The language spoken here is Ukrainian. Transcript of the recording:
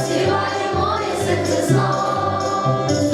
заспіває моє серце знов.